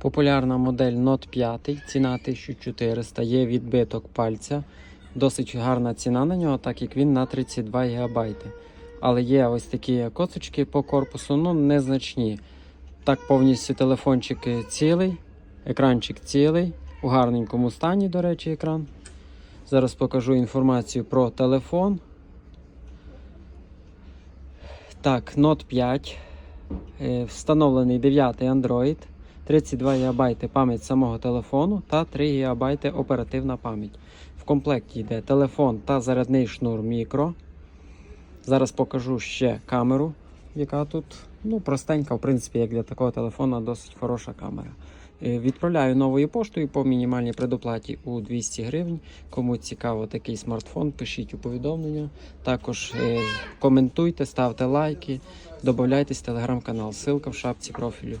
Популярна модель Note 5, ціна 1400, є відбиток пальця. Досить гарна ціна на нього, так як він на 32 ГБ. Але є ось такі косочки по корпусу, ну незначні. Так, повністю телефончик цілий, екранчик цілий, у гарненькому стані, до речі, екран. Зараз покажу інформацію про телефон. Так, Note 5. Е, Встановлений 9 Android, 32 ГБ пам'ять самого телефону та 3 ГБ оперативна пам'ять. В комплекті йде телефон та зарядний шнур мікро. Зараз покажу ще камеру, яка тут ну, простенька, в принципі, як для такого телефона, досить хороша камера. Е, Відправляю новою поштою по мінімальній предоплаті у 200 гривень. Кому цікаво такий смартфон, пишіть у повідомлення. Також е, коментуйте, ставте лайки, додавайтесь в телеграм-канал. Ссылка в шапці профілю.